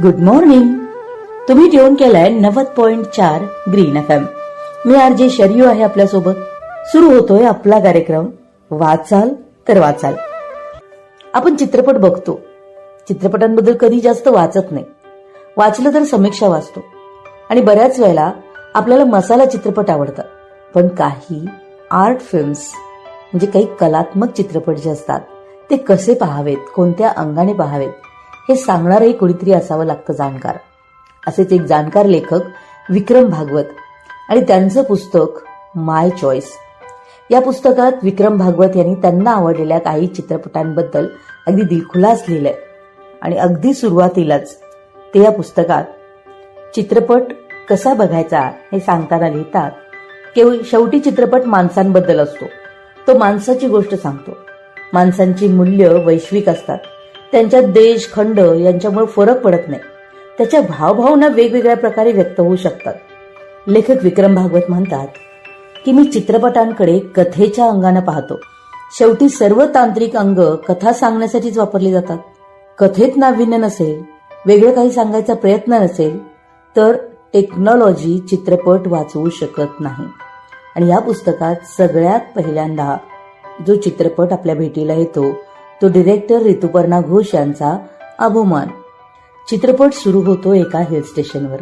Good morning तुम्ही tune केलाय नव्वद पॉइंट चार ग्रीन एफ एम मी आर जे शर्यू आहे आपल्यासोबत. सुरू होतोय आपला कार्यक्रम. वाचाल तर वाचाल. आपण चित्रपट बघतो. चित्रपटांबद्दल कधी जास्त वाचत नाही. वाचलं तर समीक्षा वाचतो. आणि बऱ्याच वेळेला आपल्याला मसाला चित्रपट आवडतात. पण काही आर्ट फिल्म्स म्हणजे काही कलात्मक चित्रपट जे असतात ते कसे पाहावेत कोणत्या अंगाने पाहावेत हे सांगणारही कोणीतरी असावं लागतं जाणकार. असेच एक जाणकार लेखक विक्रम भागवत आणि त्यांचं पुस्तक माय चॉईस. या पुस्तकात विक्रम भागवत यांनी त्यांना आवडलेल्या काही चित्रपटांबद्दल अगदी दिलखुलास लिहिलंय. आणि अगदी सुरुवातीलाच ते या पुस्तकात चित्रपट कसा बघायचा हे सांगताना लिहितात. केवळ शेवटी चित्रपट माणसांबद्दल असतो. तो माणसाची गोष्ट सांगतो. माणसांची मूल्य वैश्विक असतात. त्यांच्यात देश खंड यांच्यामुळे फरक पडत नाही. त्याच्या भावभावना वेगवेगळ्या प्रकारे व्यक्त होऊ शकतात. लेखक विक्रम भागवत म्हणतात की मी चित्रपटांकडे कथेच्या अंगानं पाहतो. शेवटी सर्व तांत्रिक अंग कथा सांगण्यासाठीच वापरली जातात. कथेत नाविन्य नसेल वेगळं काही सांगायचा प्रयत्न नसेल तर टेक्नॉलॉजी चित्रपट वाचवू शकत नाही. आणि या पुस्तकात सगळ्यात पहिल्यांदा जो चित्रपट आपल्या भेटीला येतो तो डिरेक्टर ऋतुपर्णा घोष यांचा अभोमान. चित्रपट सुरू होतो एका हिल स्टेशनवर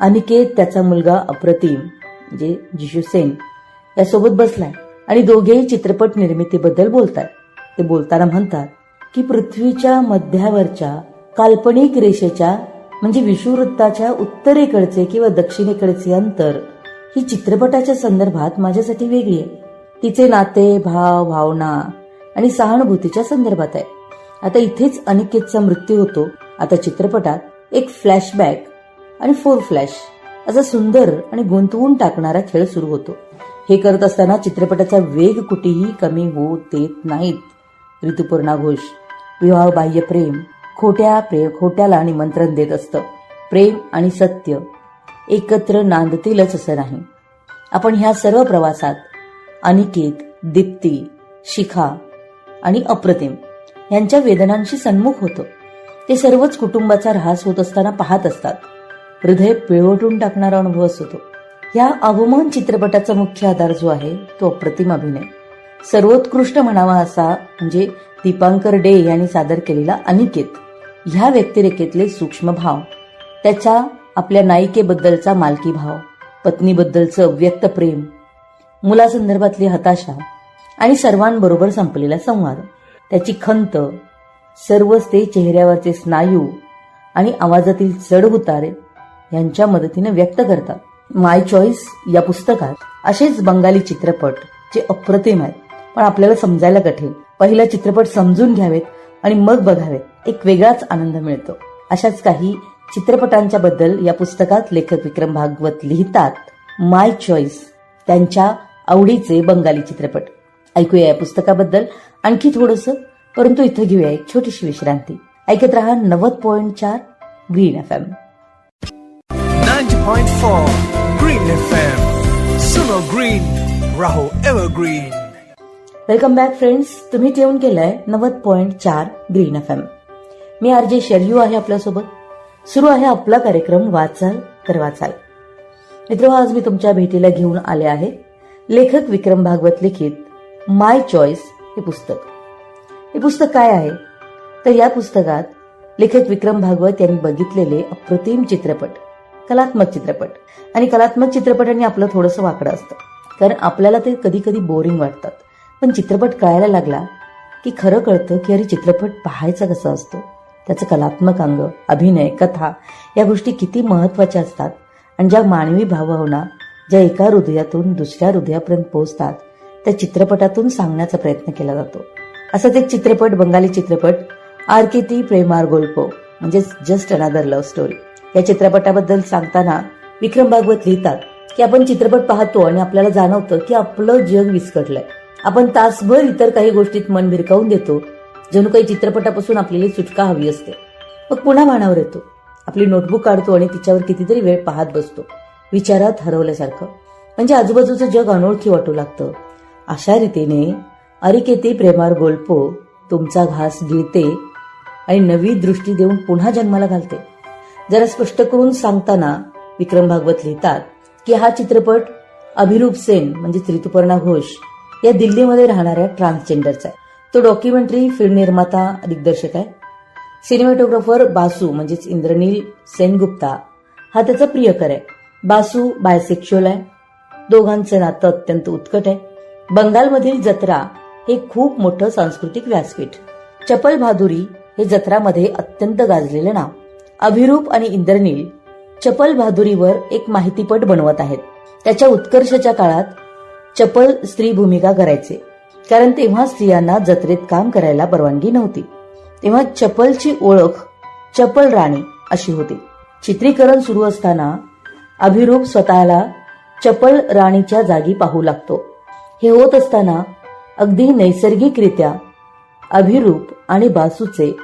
अनिकेत त्याचा मुलगा अप्रतिम म्हणजे जिशू सेन यासोबत बसलाय. आणि दोघेही चित्रपट निर्मितीबद्दल बोलतात ते बोलताना म्हणतात की पृथ्वीच्या मध्यावरच्या काल्पनिक रेषेच्या म्हणजे विषुवृत्ताच्या उत्तरेकडचे किंवा दक्षिणेकडचे अंतर ही चित्रपटाच्या संदर्भात माझ्यासाठी वेगळी आहे. तिचे नाते भाव भावना आणि सहानुभूतीच्या संदर्भात आहे. आता इथेच अनिकेतचा मृत्यू होतो. आता चित्रपटात एक फ्लॅशबॅक आणि फोर फ्लॅश असा सुंदर आणि गुंतवून टाकणारा खेळ सुरू होतो. हे करत असताना चित्रपटाचा वेग कुठेही कमी होत देत नाहीत. ऋतुपूर्णा घोष विवाह बाह्य प्रेम खोट्या प्रेम खोट्याला निमंत्रण देत असतं. प्रेम आणि सत्य एकत्र नांदतीलच असं नाही. आपण ह्या सर्व प्रवासात अनिकेत दीप्ती शिखा आणि अप्रतिम. यांच्या वेदनांशी सन्मुख होतं. ते सर्वच कुटुंबाचा ऱ्हास होत असताना पाहत असतात. हृदय पिळवटून टाकणारा अनुभव असतो या अवमान चित्रपटाचा मुख्य आधार जो आहे तो अप्रतिम अभिनय. सर्वोत्कृष्ट म्हणावा असा म्हणजे दीपांकर डे यांनी सादर केलेला अनिकेत. ह्या व्यक्तिरेखेतले सूक्ष्म भाव. त्याच्या आपल्या नायिकेबद्दलचा मालकी भाव पत्नीबद्दलचं व्यक्त प्रेम. मुलासंदर्भातली हताशा. आणि सर्वांबरोबर संपलेला संवाद. त्याची खंत सर्वच ते चेहऱ्यावरचे स्नायू आणि आवाजातील चढ उतारे यांच्या मदतीने व्यक्त करतात. माय चॉईस या पुस्तकात असेच बंगाली चित्रपट जे अप्रतिम आहेत पण आपल्याला समजायला कठीण. पहिला चित्रपट समजून घ्यावेत आणि मग बघावेत. एक वेगळाच आनंद मिळतो. अशाच काही चित्रपटांच्या बद्दल या पुस्तकात लेखक विक्रम भागवत लिहितात. माय चॉईस त्यांच्या आवडीचे बंगाली चित्रपट. ऐकूया या पुस्तकाबद्दल. आणखी थोडस परंतु इथं घेऊया एक छोटीशी विश्रांती. ऐकत रहा नव्वद पॉइंट चार Green F M 90.4 Green FM. Suno Green, Raho Evergreen. Welcome back friends तुम्ही ट्यून केलंय नव्वद पॉइंट चार ग्रीन एफ एम मी आर जे शर्यू आहे आपल्यासोबत. सुरू आहे आपला कार्यक्रम वाचाल तर वाचाल. मित्र आज मी तुमच्या भेटीला घेऊन आले आहे. लेखक विक्रम भागवत लिखित. माय चॉईस हे पुस्तक. हे पुस्तक काय आहे? तर या पुस्तकात लेखक विक्रम भागवत यांनी बघितलेले अप्रतिम चित्रपट कलात्मक चित्रपट. आणि कलात्मक चित्रपटांनी आपलं थोडंसं वाकडं असतं. कारण आपल्याला ते कधी कधी बोरिंग वाटतात. पण चित्रपट कळायला लागला की खरं कळतं की अरे चित्रपट पाहायचा कसा असतो? त्याचं कलात्मक अंग अभिनय कथा या गोष्टी किती महत्त्वाच्या असतात. आणि ज्या मानवी भावभावना ज्या एका हृदयातून दुसऱ्या हृदयापर्यंत पोहोचतात त्या चित्रपटातून सांगण्याचा प्रयत्न केला जातो. असाच एक चित्रपट बंगाली चित्रपट आर के प्रेमार गोल्पो म्हणजेच जस्ट अनादर लव्ह स्टोरी. या चित्रपटाबद्दल सांगताना विक्रम भागवत लिहितात की आपण चित्रपट पाहतो आणि आपल्याला जाणवतं की आपलं जग विस्कटलंय. आपण तासभर इतर काही गोष्टीत मन भिरकावून देतो जणू काही चित्रपटापासून आपल्याला सुटका हवी असते. मग पुन्हा भानावर येतो. आपली नोटबुक काढतो आणि तिच्यावर कितीतरी वेळ पाहत बसतो. विचारात हरवल्यासारखं. म्हणजे आजूबाजूचं जग अनोळखी वाटू लागतं. अशा रीतीने अरिकेती प्रेमार गोल्पो तुमचा घास गिळते आणि नवी दृष्टी देऊन पुन्हा जन्माला घालते. जरा स्पष्ट करून सांगताना विक्रम भागवत लिहितात की हा चित्रपट अभिरूप सेन म्हणजे त्रितुपर्णा घोष या दिल्लीमध्ये राहणाऱ्या ट्रान्सजेंडरचा आहे. तो डॉक्युमेंटरी फिल्म निर्माता दिग्दर्शक आहे. सिनेमॅटोग्राफर बासू म्हणजेच इंद्रनील सेनगुप्ता हा त्याचा प्रियकर आहे. बासू बायसेक्शुअल आहे. दोघांचं नातं अत्यंत उत्कट आहे. बंगालमधील जत्रा हे खूप मोठं सांस्कृतिक व्यासपीठ. चपल भादुरी हे जत्रामध्ये अत्यंत गाजलेलं नाव. अभिरूप आणि इंद्रनील चपल भादुरीवर एक माहितीपट बनवत आहेत. त्याच्या उत्कर्षाच्या काळात चपल स्त्री भूमिका करायचे. कारण तेव्हा स्त्रियांना जत्रेत काम करायला परवानगी नव्हती. तेव्हा चपलची ओळख चपल राणी अशी होती. चित्रीकरण सुरू असताना अभिरूप स्वतःला चपल राणीच्या जागी पाहू लागतो. हे होत असताना अगदी नैसर्गिकरित्या अभिरूप आणि बासूचे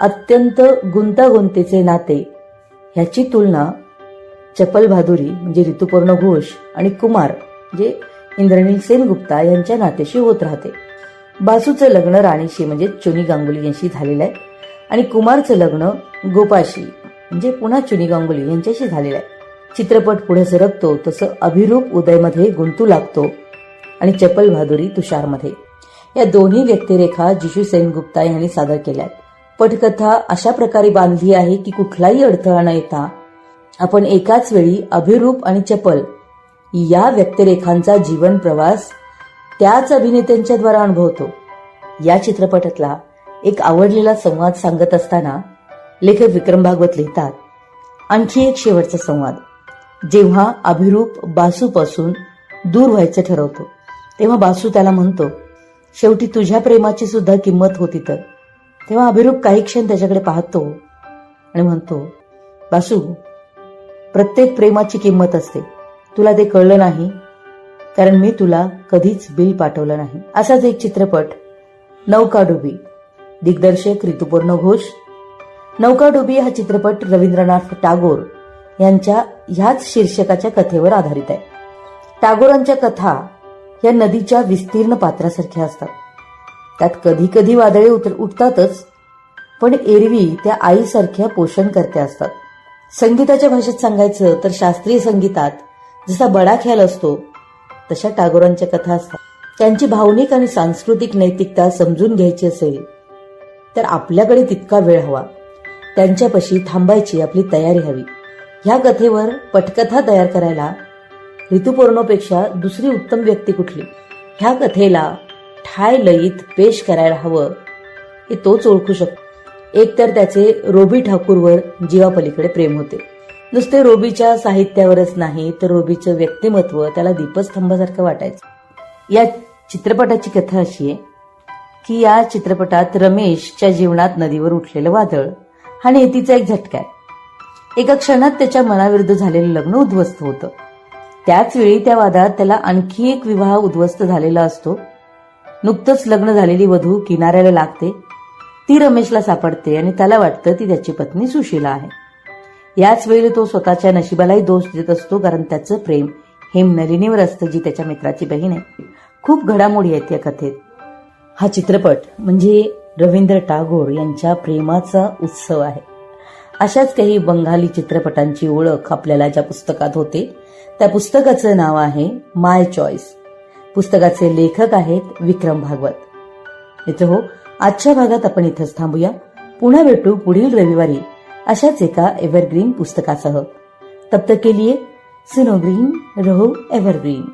अत्यंत गुंतागुंतीचे नाते ह्याची तुलना चपल भादुरी म्हणजे ऋतुपर्ण घोष आणि कुमार म्हणजे इंद्रनील सेनगुप्ता यांच्या नात्याशी होत राहते. बासूचं लग्न राणीशी म्हणजे चुनी गांगुली यांशी झालेलं आहे. आणि कुमारचं लग्न गोपाशी म्हणजे पुन्हा चुनी गांगुली यांच्याशी झालेलं आहे. चित्रपट पुढे सरकतो तसं अभिरूप उदयमध्ये गुंतू लागतो. आणि चपल बहादुरी तुषारमध्ये. या दोन्ही व्यक्तिरेखा जिशू सेनगुप्ता यांनी सादर केल्यात. पटकथा अशा प्रकारे बांधली आहे की कुठलाही अडथळा न येता आपण एकाच वेळी अभिरूप आणि चपल या व्यक्तिरेखांचा जीवन प्रवास त्याच अभिनेत्यांच्या द्वारा अनुभवतो. या चित्रपटातला एक आवडलेला संवाद सांगत असताना लेखक विक्रम भागवत लिहितात आणखी एक शेवटचा संवाद. जेव्हा अभिरूप बासूपासून दूर व्हायचं ठरवतो. तेव्हा बासू त्याला म्हणतो शेवटी तुझ्या प्रेमाची सुद्धा किंमत होती तर. तेव्हा अभिरूप काही क्षण त्याच्याकडे पाहतो आणि म्हणतो बासू प्रत्येक प्रेमाची किंमत असते. तुला ते कळलं नाही कारण मी तुला कधीच बिल पाठवलं नाही. असाच एक चित्रपट नौकाडुबी दिग्दर्शक ऋतुपूर्ण घोष. नौकाडुबी हा चित्रपट रवींद्रनाथ टागोर यांच्या ह्याच शीर्षकाच्या कथेवर आधारित आहे. टागोरांच्या कथा या नदीच्या विस्तीर्ण पात्रासारख्या असतात. त्यात कधी कधी वादळे उतर- उठतातच पण एरवी त्या आईसारख्या पोषण करत्या असतात. संगीताच्या भाषेत सांगायचं तर शास्त्रीय संगीतात जसा बडा ख्याल असतो तशा टागोरांच्या कथा असतात. त्यांची भावनिक आणि सांस्कृतिक नैतिकता समजून घ्यायची असेल तर आपल्याकडे तितका वेळ हवा. त्यांच्यापाशी थांबायची आपली तयारी हवी. ह्या कथेवर पटकथा तयार करायला ऋतुपर्णोपेक्षा दुसरी उत्तम व्यक्ती कुठली? ह्या कथेला ठाय लयीत पेश करायला हवं. हे तोच ओळखू शकतो. एक तर त्याचे रोबी ठाकूरवर जीवापलीकडे प्रेम होते. नुसते रोबीच्या साहित्यावरच नाही तर रोबीचं व्यक्तिमत्व त्याला दीपस्तंभासारखं वाटायचं. या चित्रपटाची कथा अशी आहे की या चित्रपटात रमेशच्या जीवनात नदीवर उठलेलं वादळ हा नेतीचा एक झटका आहे. एका क्षणात त्याच्या मनाविरुद्ध झालेलं लग्न उद्ध्वस्त होतं. त्याच वेळी त्या वादात त्याला आणखी एक विवाह उद्ध्वस्त झालेला असतो. नुकतंच लग्न झालेली वधू किनाऱ्याला लागते. ती रमेशला सापडते आणि त्याला वाटतं ती त्याची पत्नी सुशीला आहे. याच वेळी तो स्वतःच्या नशिबालाही दोष देत असतो कारण त्याचं प्रेम हेम नलिनीवर असतं जी त्याच्या मित्राची बहीण आहे. खूप घडामोडी आहेत या कथेत. हा चित्रपट म्हणजे रवींद्र टागोर यांच्या प्रेमाचा उत्सव आहे. अशाच काही बंगाली चित्रपटांची ओळख आपल्याला ज्या पुस्तकात होते त्या पुस्तकाचं नाव आहे माय चॉईस. पुस्तकाचे लेखक आहेत विक्रम भागवत. मित्र हो आजच्या भागात आपण इथंच थांबूया. पुन्हा भेटू पुढील रविवारी अशाच एका एव्हरग्रीन पुस्तकासह. तप्त केलीये सिनोग्रीन ग्रीन रहो एव्हरग्रीन